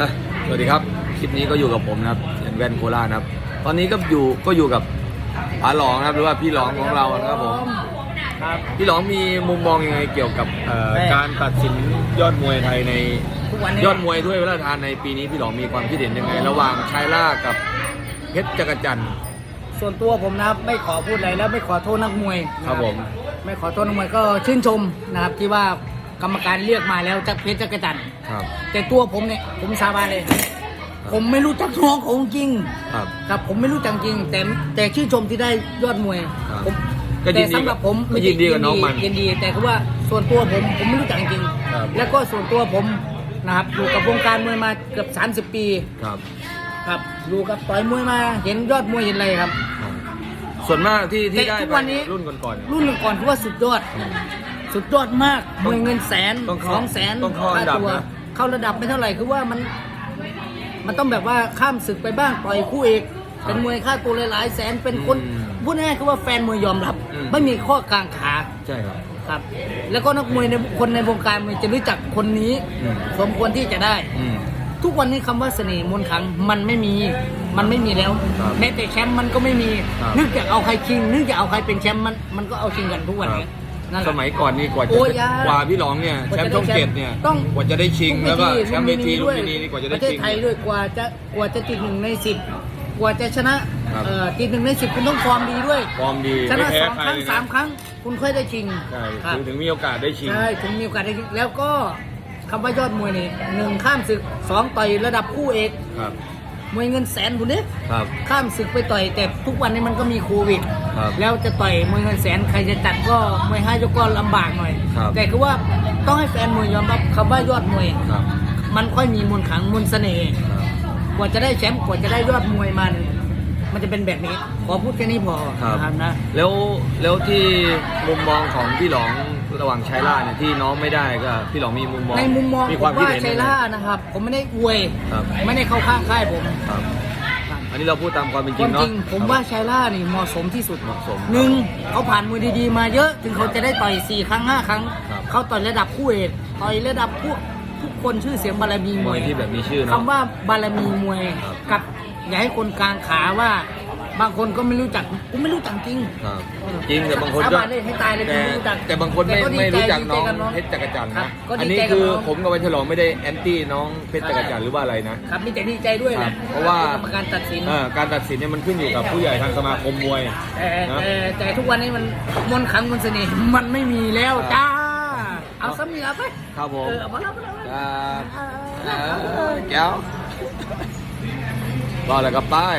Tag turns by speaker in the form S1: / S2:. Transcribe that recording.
S1: อะสวัสดีครับ คลิปนี้ก็อยู่กับผมนะครับเสียนแว่นโคราชนะครับ ตอนนี้ก็อยู่ก็อยู่กับอาหลองนะครับหรือว่าพี่หลองของเรานะครับผม
S2: ครับ
S1: พี่หลองมีมุมมองยังไงเกี่ยวกับเอ่อ
S2: แม่
S1: การตัดสินยอดมวยไทยใน
S2: ทุกวันนี้
S1: ยอดมวยถ้วยพระราชทานในปีนี้พี่หลองมีความคิดเห็นยังไง ระหว่างชายล่ากับเพชรจักรจันทร์
S2: ส่วนตัวผมนะครับไม่ขอพูดอะไรแล้วไม่ขอโทษนักมวยนะครับ
S1: ผม
S2: ไม่ขอโทษนักมวยก็ชื่นชมนะครับที่ว่า กรรมการเรียกมาแล้วจากเพชรจักรจันทร์
S1: ครับ
S2: แต่ตัวผมเนี่ยผมสาบานเลย ผมไม่รู้จักน้องของจริง
S1: ครับ
S2: ครับผมไม่รู้จักจริง แต่แต่ชื่นชมที่ได้ยอดมวย
S1: ครับ
S2: ผม
S1: ก็ยิ
S2: แต่
S1: นดี
S2: สำหรับผม
S1: ก็ยินดีกับน้องมัน
S2: ยินดีแต่คือว่าส่วนตัวผมผมไม่รู้จักจริง
S1: ครับ
S2: แล้วก็ส่วนตัวผมนะครับอยู่กับวงการมวยมาเกือบ30 ปี
S1: ครับ
S2: ครับอยู่กับต่อยมวยมาเห็นยอดมวยเห็นอะไรครับ
S1: ครับส่วนมากที่ที่
S2: แต่
S1: ได้
S2: ทุก
S1: ไป
S2: วันนี้
S1: รุ่นก่อนๆ
S2: รุ่นก่อนๆคือว่าสุดยอด สุดยอดมากมวยเงินแสน
S1: ต้อง
S2: ส
S1: เข้า
S2: องแสน
S1: ต้องเข้าอันดับ
S2: ตัว
S1: นะ
S2: เข้าระดับไม่เท่าไหร่คือว่ามัน มันต้องแบบว่าข้ามศึกไปบ้างต่อยคู่เอก เป็นมวยค่าตัวหลายๆแสนเป็นคน
S1: อืม
S2: พูดง่ายๆคือว่าแฟนมวยยอมรับ
S1: อืม
S2: ไม่มีข้อกลางขา
S1: ใช่ครับ
S2: ครับแล้วก็นักมวยในคนในวงการมวยจะรู้จักคนนี้
S1: อืม
S2: สมควรที่จะได้
S1: อืม
S2: ทุกวันนี้คำว่าเสน่ห์มนต์ขลังมันไม่มีมันไม่มีแล้ว
S1: ครับ
S2: แม้แต่แชมป์มันก็ไม่มี
S1: ครับ
S2: นึกอยากเอาใครชิง นึกอยากเอาใครเป็นแชมป์มันมันก็เอาชิงกันทุกวันนี้ นั่นแห
S1: ส
S2: ละ
S1: มัยก่อนนี่กว่าจะ
S2: โอ้ยยาก
S1: กว่าพี่หลองเนี่ย
S2: กว่า
S1: แช
S2: จะ
S1: มป์ช่อง
S2: ได้แชมป์
S1: เจ็ดเนี่ย
S2: ต้อง
S1: กว่าจะได้ชิง
S2: ทุ
S1: แล้วก็แชมป์เวที
S2: ลุ
S1: ลุ
S2: ม
S1: ม
S2: พิ
S1: พิ
S2: นี
S1: นีนี่กว่าจะ
S2: ป
S1: ได้
S2: ระเทศ
S1: ชิง
S2: ไทยด้วยกว่าจะกว่าจะติดหนึ่งในสิบกว่าจะชนะครับ เอ่อติดหนึ่งในสิบคุณต้องฟอร์มดีด้วย
S1: ฟอร์มดี
S2: ช
S1: ไม่
S2: นะ
S1: แพ้
S2: สอง
S1: ใคร
S2: ครั้ง
S1: เลย
S2: สาม
S1: นะ
S2: ครั้ง คุณค่อยได้ชิง
S1: ใช่
S2: ครับ
S1: ถึงถึงมีโอกาสได้ชิง
S2: ใช่ถึงมีโอกาสได้ชิงแล้วก็คำว่ายอดมวยนี่หนึ่งข้ามศึกสองต่อยระดับคู่เอก
S1: ครับ
S2: มวยเงินแสนคุณเนี่ย
S1: ครับ
S2: ข้ามศึกไปต่อยแต่ทุกวันนี้มันก็มีโควิด
S1: ครับ
S2: แล้วจะต่อยมวยเงินแสนใครจะจัดก็มวยห้ายกก็ลำบากหน่อย
S1: ครับ
S2: แต่คือว่าต้องให้แฟนมวยยอมรับคำว่ายอดมวย
S1: ครับ
S2: มันค่อยมีมนต์ขลังมนต์เสน่ห์
S1: ครับ
S2: กว่าจะได้แชมป์กว่าจะได้ยอดมวยมันมันจะเป็นแบบนี้ ขอพูดแค่นี้พอ
S1: ครับ
S2: นะครับนะ
S1: แล้วแล้วที่มุมมองของพี่หลอง ระหว่างชายล่าเนี่ยที่น้องไม่ได้ก็พี่หลองมีมุมมอง
S2: ในมุมมอง
S1: มี
S2: ผ
S1: ความ
S2: ม
S1: คิด
S2: ว่า
S1: เห็น
S2: ชัย
S1: ยังไง
S2: ล่านะครับ ผมไม่ได้อวย
S1: ครับ
S2: ไม่ได้เข้าข้างค่ายผม
S1: ครับ อันนี้เราพูดตามความเป็น
S2: ค
S1: จริ
S2: วางม
S1: เนาะ
S2: จริงผมว่าชัยล่านี่เหมาะสมที่สุด
S1: เหมาะสม
S2: หนึ่งเขาผ่านมวยดีๆมาเยอะถึงเขาจะได้ต่อยสี่ครั้งห้าครั้ง
S1: ครับ
S2: เขาต่อยระดับคู่เอกต่อยระดับผู้ทุกคนชื่อเสียงบารมีม
S1: ม
S2: ว
S1: วยยที่แบบมีชื่อเนาะ
S2: คำว่าบารมีมวย
S1: ครับ
S2: กับอย่าให้คนกลางขาว่า บางคนก็ไม่รู้จักกูไม่รู้จักจริง
S1: ครับจริงแต่บางคน
S2: สา
S1: ก็
S2: บานเลยให้ตายเลย
S1: แต่
S2: กูไม่รู้จัก
S1: แต่บางคนไม่
S2: แต่ก็ดี
S1: ไม่รู้จัก
S2: ใจ
S1: น้อง
S2: ดีใจกับน้อง
S1: เพชรจักรจันทร์
S2: ครั
S1: นะ
S2: บก็ดี
S1: อันนี้
S2: ใจกับ
S1: คือ
S2: น้อง
S1: ผมกับวันฉลองไม่ได้แอนตี้น้องเพชรจักรจันทร์หรือว่าอะไรนะ ครับ
S2: มีแต่ดีใจด้วยแหละ
S1: เพราะว่า
S2: กรรมการตัดสิน
S1: เอ่อการตัดสินเนี่ยมันขึ้นอยู่กับผู้ใหญ่ทางสมาคมมวย
S2: แต่
S1: นะ
S2: แต่แต่ทุกวันนี้มันมนต์ขลังมนต์เสน่ห์มันไม่มีแล้ว
S1: ครับ
S2: จ้า เอาซ้ำนี่เอาไป
S1: ครับผม
S2: เออเอามาแล้วมาแล้ว
S1: ครับเออแก้วรออะไรกับป้าย